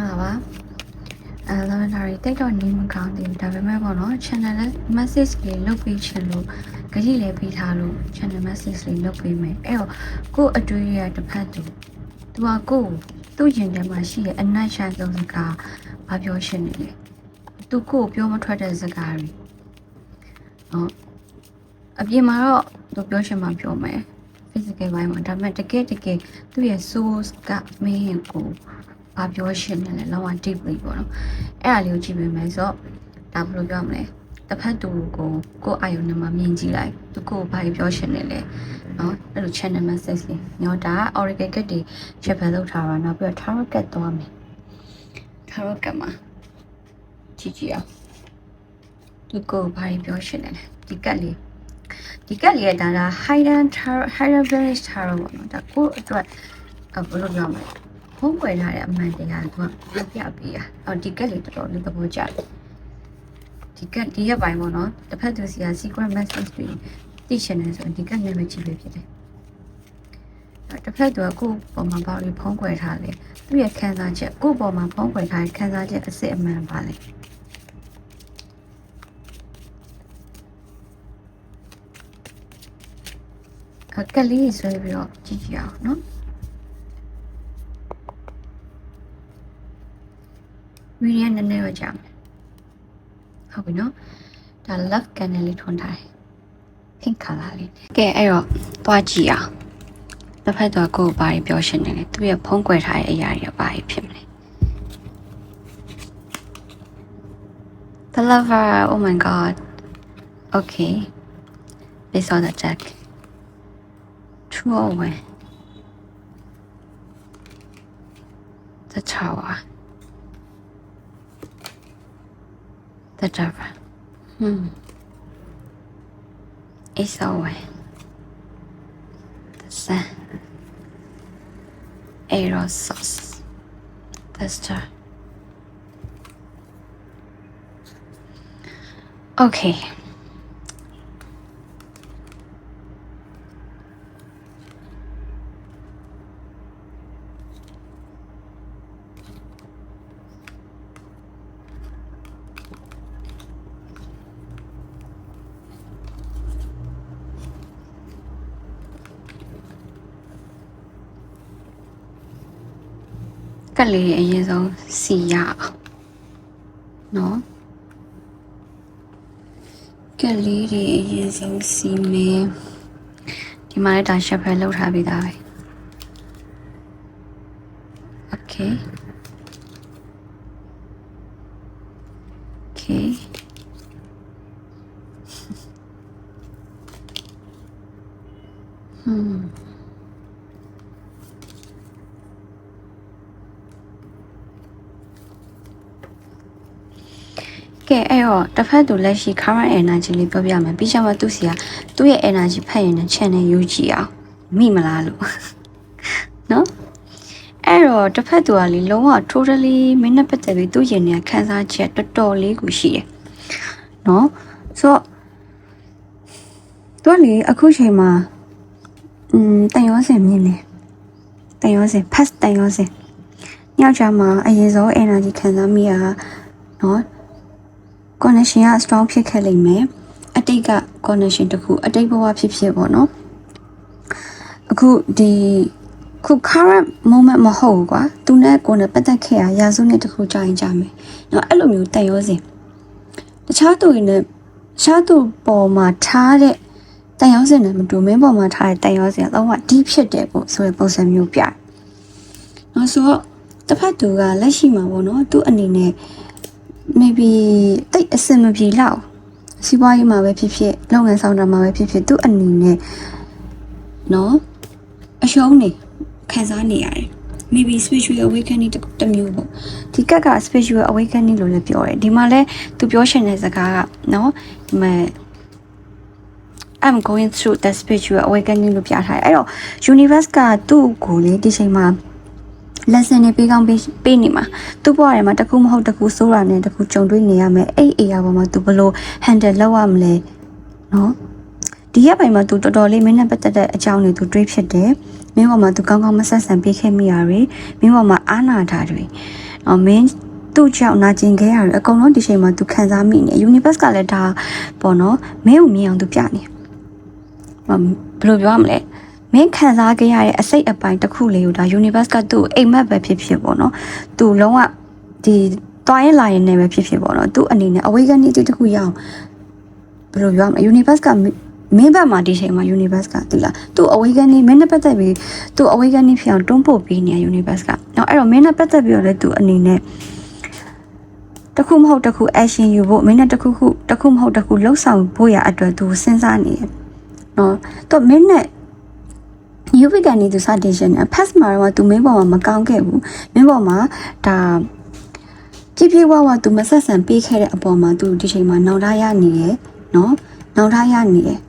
ငါပါအဲ lavender တိတ်တော့နေမကောင်းသေးဘူးဒါပေမဲ့ပေါ့နော် channel နဲ့ message လေးလုပ်ပေးချင်လို့ကြည့်လည်းပေးထားလို့ channel message လေးလုပ်ပေးမယ်အဲ့တော့ကို့အတွေ့ရတစ်ဖက်သူသူကကို့သူ့ရင်ထဲမှာရှိတဲ့အနက်ရှာဆုံးစကားဘာပြောရှင်နေလဲသူကို့ပြောမထွက်တဲ့စကားတွေနော်အပြင်မှာတော့သူပြောရှင်မှပြောမယ် physical ဘိုင်းမှာဒါပေမဲ့တကယ်တကယ်သူ့ရဲ့ source ကမင်းရင်ကို ဘာပြောရှင်နေလဲလောက deeply ပေါ့နော်အဲ့ဒါလေးကိုကြည့်ပေးမယ်ဆိုတော့ဒါဘယ်လိုပြောမလဲတစ်ဖက်သူကိုကိုယ်အာယုံနဲ့မှမြင်ကြည့်လိုက်သူကိုဘာပြောရှင်နေလဲနော်အဲ့လို channel message လေးညောဒါ oracle ကတ်တွေချက်ဖယ်လုပ်ထားတာနောက်ပြီးတော့ tarot ကတ်သွားမယ် tarot ကတ်မှာကြည့်ကြည့်အောင်သူကိုဘာပြောရှင်နေလဲဒီကတ်လေးဒီကက်လေးရဲ့ဒါက hidden tarot hidden village tarot ပေါ့နော်ဒါကိုအတွက်အဘယ်လိုပြောမလဲ ဖုံးကွယ်ထားတဲ့အမှန်တရားကပြပြပေးရအော်ဒီကက်လေးတော်တော်လေးသဘောကျတယ်ဒီကက်ဒီရက်ပိုင်းပေါ့နော်တစ်ဖက်သူစီက secret message တွေသိချင်တယ်ဆိုရင်ဒီကက်နဲ့ပဲကြည့်လို့ဖြစ်တယ်အဲ့တစ်ဖက်သူကကိုယ့်ပေါ်မှာဘာလို့ဖုံးကွယ်ထားလဲသူ့ရဲ့ခံစားချက်ကိုယ့်ပေါ်မှာဖုံးကွယ်ထားတဲ့ခံစားချက်အစစ်အမှန်ပါလဲအကက်လေးဆွဲပြီးတော့ကြည့်ကြည့်အောင်နော် ဝီရီယနည်းနည်းတော့ကြာမယ်ဟုတ်ပြီနော်ဒါ love candle လေးထွန်းထားတယ် pink color လေးကဲအဲ့တော့သွားကြည့်အောင်တစ်ဖက်တော့ကိုယ်ဘာပြောရှင်နေလဲသူရဲ့ဖုံးကွယ်ထားတဲ့အရာတွေဘာဖြစ်မလဲ The lover oh my god okay they saw the jack True or when? The tower. The devil. Hmm. It's away. The sun. Arrow sauce. The star. Okay. ကက်လေးအရင်ဆုံးစီရအောင်နော်ကက်လေးတွေအရင်ဆုံးစီမယ်ဒီမှာလည်းဒါရှက်ဖယ်လောက်ထားပြီးသားပဲโอเคโอเคဟွန်း ကဲအဲ့တော့တစ်ဖက်သူလက်ရှိ current energy လေးပြောပြမယ်ပြီးချင်မှသူစီကသူ့ရဲ့ energy ဖတ်ရင်လည်း channel ယူကြည့်အောင်မိမလားလို့နော်အဲ့တော့တစ်ဖက်သူကလေလုံးဝ totally မင်းနဲ့ပတ်သက်ပြီးသူ့ရင်ထဲခန်းစားချက်တော်တော်လေးကိုရှိတယ်နော်ဆိုတော့သူကလေအခုချိန်မှာอืมတန်ရောစင်မြင်နေတန်ရောစင် past တန်ရောစင်ညောက်ချာမှာအရင်ဆုံး energy ခံစားမိရတာနော် connection က strong ဖြစ်ခဲ့လိမ့်မယ်အတိတ်က connection တစ်ခုအတိတ်ဘဝဖြစ်ဖြစ်ပေါ့နော်အခုဒီခု current moment မဟုတ်ဘူးကွာသူနဲ့ကိုယ်နဲ့ပတ်သက်ခဲ့ရရာစုနှစ်တစ်ခုကြာရင်ကြာမယ်နော်အဲ့လိုမျိုးတန်ရောစင်တခြားသူတွေနဲ့တခြားသူပေါ်မှာထားတဲ့တန်ရောစင်နဲ့မတူမင်းပေါ်မှာထားတဲ့တန်ရောစင်ကတော့ဒီဖြစ်တယ်ပေါ့ဆိုတဲ့ပုံစံမျိုးပြတယ်နော်ဆိုတော့တစ်ဖက်သူကလက်ရှိမှာပေါ့နော်သူအနေနဲ့ maybe တိတ်အဆင်မပြေလောက်စီးပွားရေးမှာပဲဖြစ်ဖြစ်လုပ်ငန်းဆောင်တာမှာပဲဖြစ်ဖြစ်သူ့အနေနဲ့နော်အရှုံးနေခံစားနေရတယ် maybe spiritual awakening တစ်တစ်မျိုးပေါ့ဒီကက်က spiritual awakening လို့လည်းပြောတယ်ဒီမှာလဲသူပြောရှင်တဲ့စကားကနော်ဒီမှာ I'm going through the spiritual awakening လို့ပြထားတယ်အဲ့တော့ universe ကသူ့ကိုလေဒီချိန်မှာ lesson တွေပေးကောင်းပေးပေးနေမှာသူ့ဘဝထဲမှာတစ်ခုမဟုတ်တစ်ခုစိုးတာနဲ့တစ်ခုကြုံတွေ့နေရမယ်အဲ့အေးအပေါ်မှာသူဘယ်လို handle လုပ်ရမလဲနော်ဒီရက်ပိုင်းမှာသူတော်တော်လေးမင်းနဲ့ပတ်သက်တဲ့အကြောင်းတွေသူတွေးဖြစ်တယ်မင်းဘဝမှာသူကောင်းကောင်းမဆက်ဆံပေးခဲ့မိရတွေမင်းဘဝမှာအားနာတာတွေအမင်းသူ့ကြောင့်နာကျင်ခဲ့ရတယ်အကုန်လုံးဒီချိန်မှာသူခံစားမိနေ universe ကလည်းဒါပေါ့နော်မင်းကိုမြင်အောင်သူပြနေဘယ်လိုပြောရမလဲ မင်းခံစားခဲ့ရတဲ့အစိတ်အပိုင်းတစ်ခုလေးကိုဒါ universe ကသူ့အိမ်မက်ပဲဖြစ်ဖြစ်ပေါ့နော်သူလုံးဝဒီတွိုင်းလာရင်နေပဲဖြစ်ဖြစ်ပေါ့နော်သူအနေနဲ့ awakening တစ်ခုရအောင်ဘယ်လိုပြောမလဲ universe ကမင်းဘက်မှာဒီချိန်မှာ universe ကတိလားသူ့ awakening မင်းနဲ့ပတ်သက်ပြီးသူ့ awakening ဖြစ်အောင်တွန်းပို့ပေးနေရ universe ကနော်အဲ့တော့မင်းနဲ့ပတ်သက်ပြီးတော့လည်းသူအနေနဲ့တခုမဟုတ်တခု action ယူဖို့မင်းနဲ့တခုခုတခုမဟုတ်တခုလှုပ်ဆောင်ဖို့ရအတွက်သူစဉ်းစားနေရနော်သူမင်းနဲ့ ညူဘိကနေသူစတင်ရှင်နေ pass မှာတော့သူမင်းပေါ်မှာမကောင်းခဲ့ဘူးမင်းပေါ်မှာဒါကြည်ပြေဝဝသူမဆက်ဆံပေးခဲ့တဲ့အပေါ်မှာသူဒီချိန်မှာနောင်တရနေရယ်နော်နောင်တရနေရယ်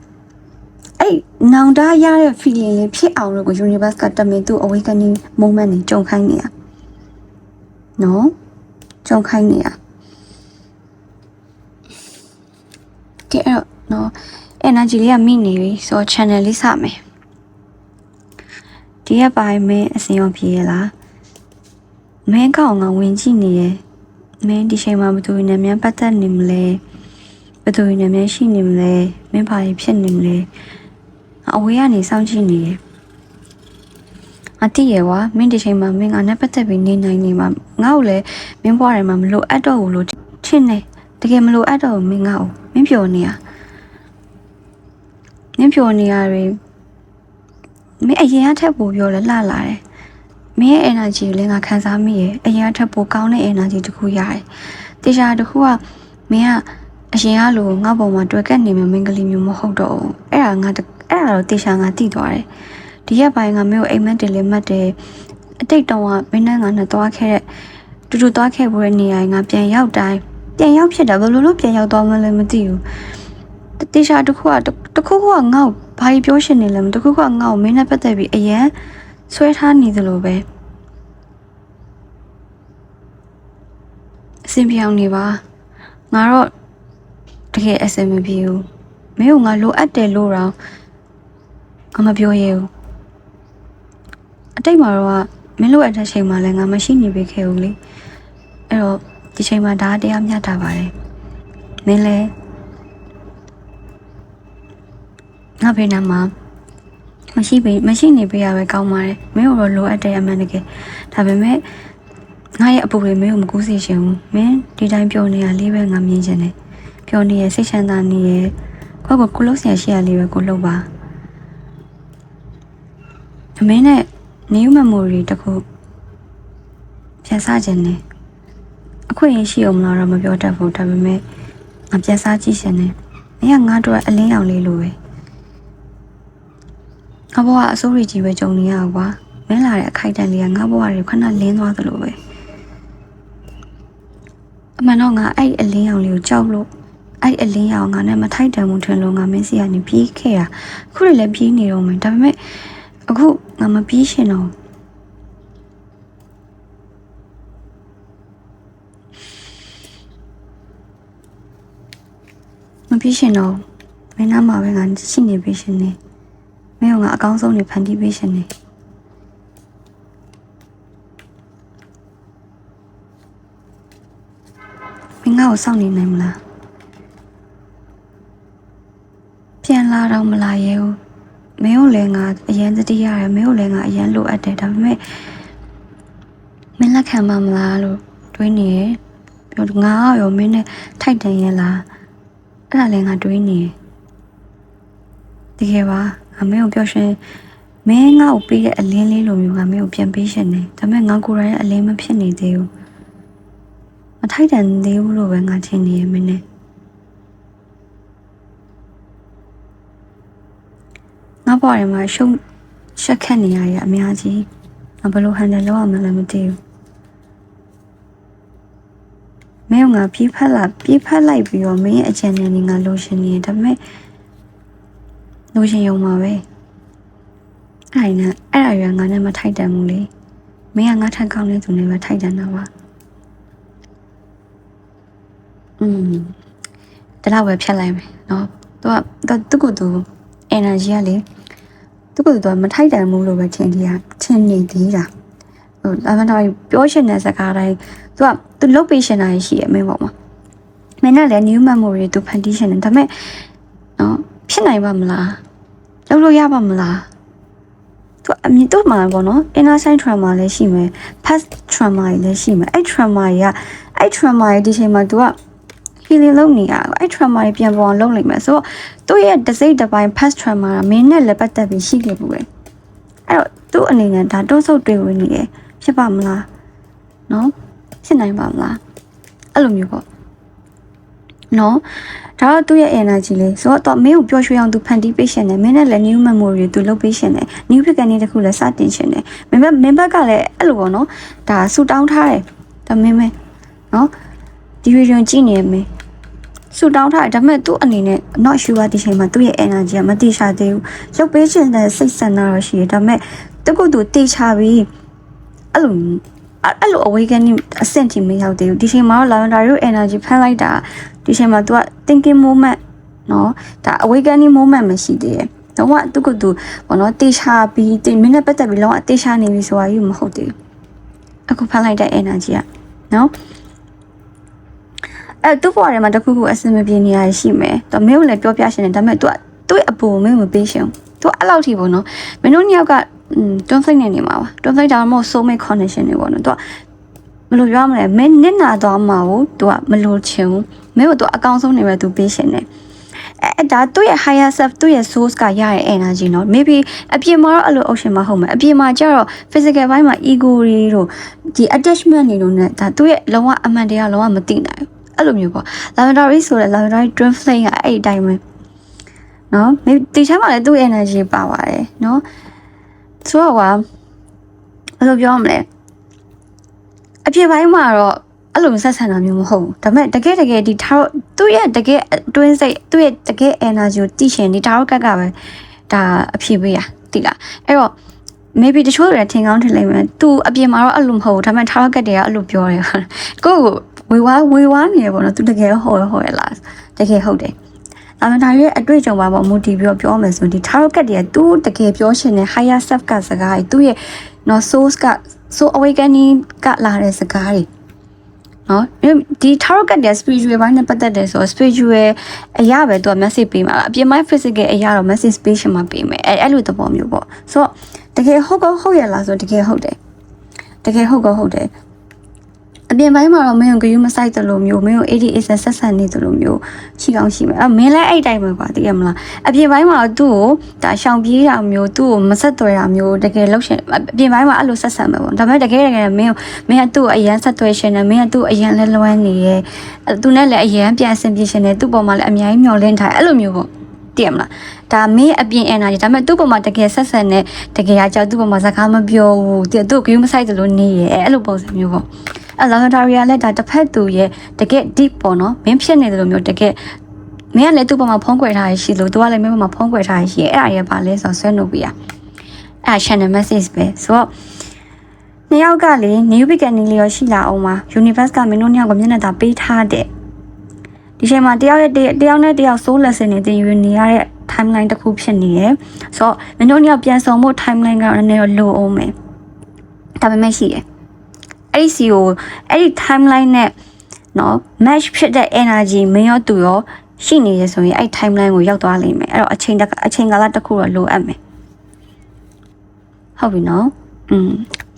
အဲ့နောင်တရတဲ့ feeling လေးဖြစ်အောင်လို့ကို universe ကတမင်သူ awakening moment နေကြုံခိုင်းနေတာနော်ကြုံခိုင်းနေတာကဲအဲ့တော့နော် energy လေးကမိနေပြီဆိုတော့ channel လေးစမယ် ဒီရက်ပိုင်းမင်းအစင်ရောပြေရလားမင်းကောင်ကဝင်ကြည့်နေရယ်မင်းဒီချိန်မှာဘယ်သူနဲ့များပတ်သက်နေမလဲဘယ်သူနဲ့များရှိနေမလဲမင်းဘာဖြစ်နေမလဲအဝေးကနေစောင့်ကြည့်နေရယ်အတိရဝမင်းဒီချိန်မှာမင်းကနဲ့ပတ်သက်ပြီးနေနိုင်နေမှာငါ့ကိုလည်းမင်းဘွားထဲမှာမလို့အပ်တော့ဘူးလို့ထင်နေတကယ်မလို့အပ်တော့ဘူးမင်းငါ့ကိုမင်းပြောနေရမင်းပြောနေရတွေ မင်းအရင်ကထက်ပိုပြောလဲလှလာတယ်မင်းရဲ့ energy ကိုလည်းငါခံစားမိရဲ့အရင်ကထက်ပိုကောင်းတဲ့ energy တစ်ခုရတယ်တေချာတစ်ခုကမင်းကအရင်ကလိုငါ့ပုံမှာတွေ့ကက်နေမှမင်းကလေးမျိုးမဟုတ်တော့ဘူးအဲ့ဒါငါအဲ့ဒါတော့တေချာငါသိသွားတယ်ဒီရက်ပိုင်းကမင်းကိုအိမ်မက်တယ်လေမှတ်တယ်အတိတ်တုန်းကမင်းနဲ့ငါနဲ့သွားခဲ့တဲ့တူတူသွားခဲ့ဖို့တဲ့နေရာငါပြန်ရောက်တိုင်းပြန်ရောက်ဖြစ်တာဘယ်လိုလုပ်ပြန်ရောက်သွားမှလည်းမသိဘူး တေချာတစ်ခုကတစ်ခုခုကငါ့ကိုဘာကြီးပြောရှင်နေလဲမတစ်ခုခုကငါ့ကိုမင်းနဲ့ပတ်သက်ပြီးအရန်ဆွဲထားနေသလိုပဲအဆင်ပြေအောင်နေပါငါတော့တကယ်အဆင်မပြေဘူးမင်းကငါလိုအပ်တယ်လို့တော့အမပြောရဘူးအတိတ်မှာတော့မင်းလိုအပ်တဲ့ချိန်မှာလည်းငါမရှိနေပေးခဲ့ဘူးလေအဲ့တော့ဒီချိန်မှာဒါတရားမျှတာပါတယ်မင်းလည်း ငါဖေးနာမှာမရှိပေမရှိနေပေးရပဲကောင်းပါတယ်မင်းတို့လိုအပ်တဲ့အမှန်တကယ်ဒါပေမဲ့ငါရဲ့အပူတွေမင်းကိုမကူးစေချင်ဘူးမင်းဒီတိုင်းပြောနေရလေးပဲငါမြင်ချင်တယ်ပြောနေရစိတ်ချမ်းသာနေရကိုယ့်ကိုကိုလို့ဆရာရှိရလေးပဲကိုလုပ်ပါအမင်းနဲ့ new memory တခုပြန်စားခြင်းနဲ့အခွင့်အရေးရှိအောင်မလားတော့မပြောတတ်ဘူးဒါပေမဲ့ငါပြန်စားကြည့်ရှင်နဲ့မင်းကငါတို့အလင်းအောင်လေးလိုပဲ ငါဘဝအစိုးရကြီးပဲကြုံနေရကွာမင်းလာတဲ့အခိုက်အတန့်လေးကငါဘဝတွေခဏလင်းသွားသလိုပဲအမှန်တော့ငါအဲ့အလင်းအောင်လေးကိုကြောက်လို့အဲ့အလင်းရောင်ငါနဲ့မထိုက်တန်မှုထင်လို့ငါမင်းစီကနေပြေးခဲ့တာအခုလည်းပြေးနေတော့မယ်ဒါပေမဲ့အခုငါမပြေးရှင်တော့မပြေးရှင်တော့မင်းနားမှာပဲငါရှိနေပြေးရှင်နေ မင်းကငါအကောင်းဆုံးနေဖန်တီးပေးရှင်နေမင်းငါ့ကိုစောင့်နေနိုင်မလားပြန်လာတော့မလာရဲဘူးမင်းကိုလည်းငါအရန်တတိရတယ်မင်းကိုလည်းငါအရန်လိုအပ်တယ်ဒါပေမဲ့မင်းလက်ခံမမလားလို့တွေးနေရပြောငါရောမင်းနဲ့ထိုက်တန်ရဲ့လားအဲ့ဒါလည်းငါတွေးနေရတကယ်ပါ ငါမင်းကိုပြောရှင်မင်းငါ့ကိုပေးတဲ့အလင်းလေးလိုမျိုးငါမင်းကိုပြန်ပေးရှင်တယ်ဒါပေမဲ့ငါကိုယ်တိုင်ရဲ့အလင်းမဖြစ်နေသေးဘူးမထိုက်တန်သေးဘူးလို့ပဲငါထင်နေရမင်းနဲ့ငါဘွားထဲမှာရှုံရှက်ခတ်နေရတဲ့အများကြီးငါဘယ်လိုဟန်တယ်လောက်အောင်မလဲမသိဘူးမင်းကငါပြေးဖက်လာပြေးဖက်လိုက်ပြီးတော့မင်းရဲ့အချန်နယ်နေငါလိုချင်နေတယ်ဒါပေမဲ့ လိုချင်ရုံပါပဲအဲ့ဒါနဲ့အဲ့ဒါရွယ်ငါနဲ့မထိုက်တန်ဘူးလေမင်းကငါထက်ကောင်းတဲ့သူနဲ့ပဲထိုက်တန်တာပါอืมဒါတော့ပဲဖြတ်လိုက်မယ်เนาะသူကသူကသူ energy ကလေသူကသူကမထိုက်တန်ဘူးလို့ပဲထင်သေးတာထင်နေသေးတာဟိုအမှန်တော့ပြောချင်တဲ့စကားတိုင်း သူကသူလုတ်ပေးရှင်တာရှိရဲ့မင်းပေါ်မှာမင်းကလည်း new memory သူဖန်တီးရှင်တယ်ဒါပေမဲ့နော် ဖြစ်နိုင်ပါမလားလုပ်လို့ရပါမလားသူအမြင်တော့မှာပေါ့နော် inner side trauma လည်းရှိမယ် past trauma လည်းရှိမယ်အဲ့ trauma ကြီးကအဲ့ trauma ကြီးဒီချိန်မှာ तू က healing လုပ်နေရအဲ့ trauma ကြီးပြန်ပေါ်အောင်လုပ်နိုင်မယ်ဆိုတော့သူ့ရဲ့တစိမ့်တစ်ပိုင်း past trauma ကမင်းနဲ့လည်းပတ်သက်ပြီးရှိခဲ့ဘူးပဲအဲ့တော့သူ့အနေနဲ့ဒါတွန်းဆုပ်တွေ့ဝင်နေရဖြစ်ပါမလားနော်ဖြစ်နိုင်ပါမလားအဲ့လိုမျိုးပေါ့နော် ဒါတော့သူ့ရဲ့ energy လေးဆိုတော့မင်းကိုပျော်ရွှင်အောင်သူဖန်တီးပေးရှင်တယ်မင်းနဲ့လည်း new memory သူလုပ်ပေးရှင်တယ် new pick ကနေတခုလည်းစတင်ရှင်တယ်မင်းဘက်မင်းဘက်ကလည်းအဲ့လိုပေါ့နော်ဒါဆူတောင်းထားတယ်ဒါမင်းမဲနော်ဒီဗီဒီယိုကြည့်နေမင်းဆူတောင်းထားတယ်ဒါပေမဲ့သူ့အနေနဲ့ not sure ဒီချိန်မှာသူ့ရဲ့ energy ကမတိချသေးဘူးရုပ်ပေးခြင်းတဲ့စိတ်ဆန္ဒတော့ရှိတယ်ဒါပေမဲ့တကူသူတေချပြီးအဲ့လိုအဲ့အဲ့လို awakening အဆင့်ထိမရောက်သေးဘူးဒီချိန်မှာတော့ lavender ရဲ့ energy ဖန်လိုက်တာ ဒီချိန်မှာ तू က thinking moment နော်ဒါ awakening moment မရှိသေးတယ်တော့ကသူကသူဘောနော်တေချာပြီးတေမင်းနဲ့ပတ်သက်ပြီးလောကတေချာနေပြီဆိုတာယူမဟုတ်သေးဘူးအခုဖန်လိုက်တဲ့ energy ကနော်အဲသူ့ဘဝထဲမှာတခုခုအဆင်မပြေနေရရှိမယ်။တော့မင်းကိုလည်းပြောပြရှင်တယ်ဒါပေမဲ့ तू ကသူ့ရဲ့အပူမင်းကိုမပေးရှင်။ तू အဲ့လောက်ထိပေါ့နော်။မင်းတို့နှစ်ယောက်ကอืม conflict နေနေမှာပါ။ conflict ဒါမှမဟုတ် soul mate connection တွေပေါ့နော်။ तू ကမလို့ပြောမလဲမင်းနစ်နာသွားမှာကို तू ကမလို့ချင်ဘူး။ မင်းကို तू အကောင်းဆုံးနေပဲ तू ပေးရှင်တယ်။အဲဒါသူ့ရဲ့ higher self သူ့ရဲ့ source ကရတဲ့ energy เนาะ maybe အပြင်မှာတော့အဲ့လို ocean မှာဟုတ်မယ်အပြင်မှာကျတော့ physical ဘိုင်းမှာ ego တွေတို့ဒီ attachment တွေတို့ ਨੇ ဒါသူ့ရဲ့လုံးဝအမှန်တရားလုံးဝမသိနိုင်ဘူးအဲ့လိုမျိုးပေါ့ lavender ဆိုတဲ့ lavender twin flame ကအဲ့ဒီအတိုင်းပဲเนาะဒီချမ်းမှာလည်းသူ့ energy ပါပါတယ်เนาะဆိုတော့ကွာဘယ်လိုပြောမလဲအပြင်ပိုင်းမှာတော့ အဲ့လိုဆက်ဆံတာမျိုးမဟုတ်ဘူးဒါပေမဲ့တကယ်တကယ်ဒီ tarot သူ့ရဲ့တကယ်အတွင်းစိတ်သူ့ရဲ့တကယ် energy ကိုသိရှင်ဒီ tarot ကကပဲဒါအဖြစ်ပေးတာသိလားအဲ့တော့ maybe တချို့တွေထင်ကောင်းထင်လိမ့်မယ်သူအပြင်မှာတော့အဲ့လိုမဟုတ်ဘူးဒါပေမဲ့ tarot ကတွေကအဲ့လိုပြောတယ်ကိုကိုဝေဝါဝေဝါနေရပေါ့နော်သူတကယ်ဟောရဟောရလားတကယ်ဟုတ်တယ်အမှန်တရားရဲ့အတွေ့အကြုံပါပေါ့မူတည်ပြီးတော့ပြောမယ်ဆိုဒီ tarot card တွေကသူတကယ်ပြောရှင်တဲ့ higher self ကစကားတွေသူ့ရဲ့ no source က so awakening ကလာတဲ့စကားတွေ နော်ဒီ tarot card တဲ့ spiritual ဘိုင်းနဲ့ပတ်သက်တယ်ဆိုတော့ spiritual အရာပဲသူက message ပေးမှာအပြင်ပိုင်း physical အရာတော့ message ပေးရှင်မှာပေးမယ်အဲအဲ့လိုသဘောမျိုးပေါ့ဆိုတော့တကယ်ဟုတ်ကောဟုတ်ရလားဆိုတကယ်ဟုတ်တယ်တကယ်ဟုတ်ကောဟုတ်တယ် အပြင်ပိုင်းမှာတော့မင်းကိုဂယူးမဆိုင်တယ်လို့မျိုးမင်းကို88ဆက်ဆက်ဆန်နေတယ်လို့မျိုးရှိကောင်းရှိမယ်အဲမင်းလည်းအဲ့တိုင်းပဲကွာသိရမလားအပြင်ပိုင်းမှာသူ့ကိုဒါရှောင်ပြေးတာမျိုးသူ့ကိုမဆက်သွယ်တာမျိုးတကယ်လောက်ရှင်အပြင်ပိုင်းမှာအဲ့လိုဆက်ဆံမယ်ပေါ့ဒါပေမဲ့တကယ်တကယ်မင်းကိုမင်းကသူ့ကိုအရန်ဆက်သွယ်ရှင်တယ်မင်းကသူ့ကိုအရန်လဲလွမ်းနေရဲ့သူနဲ့လည်းအရန်ပြန်ဆင်ပြေရှင်တယ်သူ့ပေါ်မှာလည်းအများကြီးမျှော်လင့်ထားအဲ့လိုမျိုးပေါ့တည်မလားဒါမင်းအပြင် energy ဒါပေမဲ့သူ့ပေါ်မှာတကယ်ဆက်ဆံနဲ့တကယ်အကြောက်သူ့ပေါ်မှာစကားမပြောဘူးသူ့ကိုဂယူးမဆိုင်တယ်လို့နေရဲ့အဲ့လိုပုံစံမျိုးပေါ့ အဲလာတာရီယာလည်းဒါတစ်ဖက်သူရဲ့တကယ် deep ပေါ့နော်မင်းဖြစ်နေတယ်လို့မျိုးတကယ်မင်းကလည်းသူ့ပေါ်မှာဖုံးကွယ်ထားရရှိလို့သူကလည်းမင်းပေါ်မှာဖုံးကွယ်ထားရရှိရဲ့အဲ့ဒါရဲ့ဘာလဲဆိုတော့ဆွဲနှုတ်ပြရအဲ့ channel message ပဲဆိုတော့နှစ်ယောက်ကလေ new beginning လေးရောရှိလာအောင်ပါ universe ကမင်းတို့နှစ်ယောက်ကိုမျက်နှာသာပေးထားတဲ့ဒီချိန်မှာတယောက်ရဲ့တယောက်နဲ့တယောက် soul lesson တွေသင်ယူနေရတဲ့ timeline တစ်ခုဖြစ်နေရယ်ဆိုတော့မင်းတို့နှစ်ယောက်ပြန်ဆောင်ဖို့ timeline ကတော့နည်းနည်းတော့လိုအောင်မယ်ဒါပေမဲ့ရှိတယ် အဲ့ဒီစီကိုအဲ့ဒီ timeline နဲ့နော် match ဖြစ်တဲ့ energy မင်းရောသူရောရှိနေရဆိုရင်အဲ့ timeline ကိုရောက်သွားလိမ့်မယ်အဲ့တော့အချိန်အချိန်ကာလတစ်ခုတော့လိုအပ်မယ်ဟုတ်ပြီနော်อืม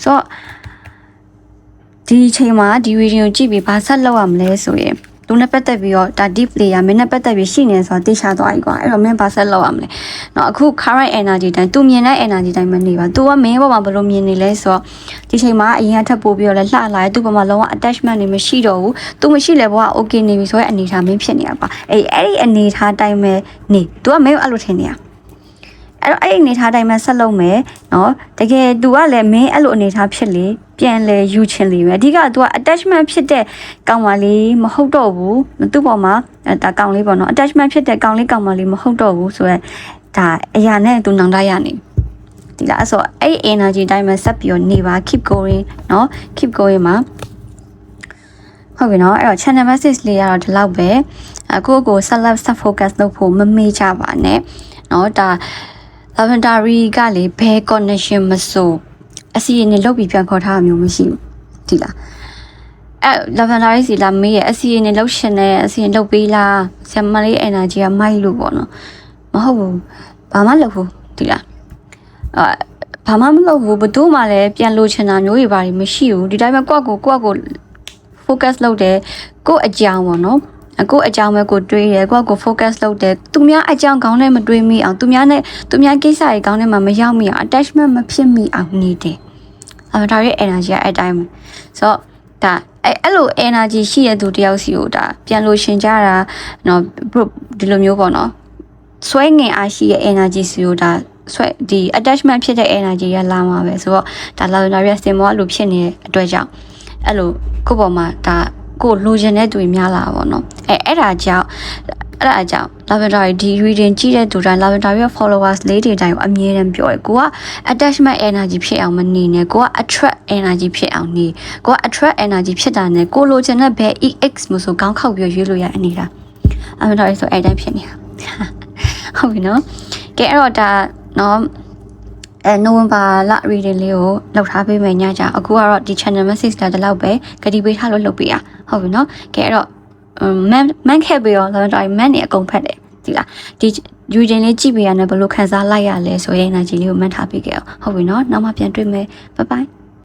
ဆိုတော့ဒီအချိန်မှာဒီဗီဒီယိုကြည့်ပြီးဘာဆက်လုပ်ရမလဲဆိုရင် သူနဲ့ပတ်သက်ပြီးတော့ဒါ deep player မင်းနဲ့ပတ်သက်ပြီးရှိနေဆိုတာသိချသွားပြီကွာအဲ့တော့မင်းဘာဆက်လုပ်ရမလဲเนาะအခု current energy တိုင်းသူမြင်တဲ့ energy တိုင်းမနေပါ तू ကမင်းဘောမှာဘယ်လိုမြင်နေလဲဆိုတော့ဒီချိန်မှာအရင်ကထပ်ပို့ပြီးတော့လဲလှလာတယ်သူ့ဘောမှာလုံးဝ attachment တွေမရှိတော့ဘူး तू မရှိလဲဘောက okay နေပြီဆိုရဲအနေထားမင်းဖြစ်နေရပါအဲ့အဲ့ဒီအနေထားတိုင်းပဲနေ तू ကမင်းကိုအဲ့လိုထင်နေရ အဲ့တော့အဲ့အနေထားတိုင်းမှာဆက်လုပ်မယ်နော်တကယ် तू ကလည်းမင်းအဲ့လိုအနေထားဖြစ်လေပြန်လဲယူချင်လေပဲအဓိက तू က attachment ဖြစ်တဲ့ကောင်မလေးမဟုတ်တော့ဘူးသူ့ပေါ်မှာဒါကောင်လေးပေါ့နော် attachment ဖြစ်တဲ့ကောင်လေးကောင်မလေးမဟုတ်တော့ဘူးဆိုတော့ဒါအရာနဲ့ तू နောင်တရနေဒီလားဆိုတော့အဲ့ energy တိုင်းမှာဆက်ပြီးတော့နေပါ keep going နော် keep going မှာဟုတ်ပြီနော်အဲ့တော့ channel message လေးကတော့ဒီလောက်ပဲအခုကို self self focus လုပ်ဖို့မမေ့ကြပါနဲ့နော်ဒါ လာဗန်ဒါရီကလေဘယ် connection မဆိုအစီအရင်လောက်ပြီးပြန်ခေါ်ထားတာမျိုးမရှိဘူးဒီလားအဲလာဗန်ဒါရီစီလာမေးရဲ့အစီအရင်လောက်ရှင်တယ်အစီအရင်လောက်ပေးလားဆမ်မလေး energy ကမိုက်လို့ပေါ့နော်မဟုတ်ဘူးဘာမှလုပ်ဘူးဒီလားအဲဘာမှမလုပ်ဘူးဘသူမှလည်းပြန်လိုချင်တာမျိုးတွေဘာတွေမရှိဘူးဒီတိုင်းပဲကိုယ့်ကိုကိုယ့်ကို focus လုပ်တယ်ကိုယ့်အကြောင်းပေါ့နော် ကိုအကြောင်းပဲကိုတွေးရယ်ကိုကို focus လုပ်တယ်သူများအကြောင်းခေါင်းထဲမတွေးမိအောင်သူများနဲ့သူများကိစ္စတွေခေါင်းထဲမှာမရောက်မိအောင် attachment မဖြစ်မိအောင်နေတယ်အမထားရဲ့ energy အဲ့တိုင်းပဲဆိုတော့ဒါအဲ့အဲ့လို energy ရှိတဲ့သူတယောက်စီကိုဒါပြန်လို့ရှင်ကြတာနော်ဒီလိုမျိုးပေါ့နော်ဆွဲငင်အားရှိရဲ့ energy စီကိုဒါဆွဲဒီ attachment ဖြစ်တဲ့ energy ရလာမှာပဲဆိုတော့ဒါ lavender ရဲ့ symbol အဲ့လိုဖြစ်နေတဲ့အတွက်ကြောင့်အဲ့လိုကိုယ့်ပေါ်မှာဒါ ကိုလိုချင်တဲ့သူတွေများလာတာပေါ့နော်အဲအဲ့ဒါကြောင့်အဲ့ဒါကြောင့် lavender ဒီ reading ကြည့်တဲ့သူတိုင်း lavender ရဲ့ followers လေးတွေတိုင်းကိုအမြဲတမ်းပြောရယ်ကိုက attachment energy ဖြစ်အောင်မနေနဲ့ကိုက attract energy ဖြစ်အောင်နေကိုက attract energy ဖြစ်တာနဲ့ကိုလိုချင်တဲ့ဘယ် ex မဆိုခေါင်းခောက်ပြီးရွေးလို့ရနေတာအမှန်တော့ဆိုအဲ့တိုင်းဖြစ်နေတာဟုတ်ပြီနော်ကဲအဲ့တော့ဒါနော် အဲနိုဝင်ဘာလ reading လေးကိုလောက်ထားပေးမယ်ညကြအခုကတော့ဒီ channel message လာတဲ့လောက်ပဲဂတိပေးထားလို့လုပ်ပေးရဟုတ်ပြီနော်ကဲအဲ့တော့မန်မန်ခဲ့ပြီးတော့ဒါတော့မန်နေအကုန်ဖက်တယ်ဒီလားဒီ reading လေးကြည့်ပေးရတဲ့ဘယ်လိုခန်းစားလိုက်ရလဲဆိုရင် energy လေးကိုမှတ်ထားပေးခဲ့အောင်ဟုတ်ပြီနော်နောက်မှပြန်တွေ့မယ် bye bye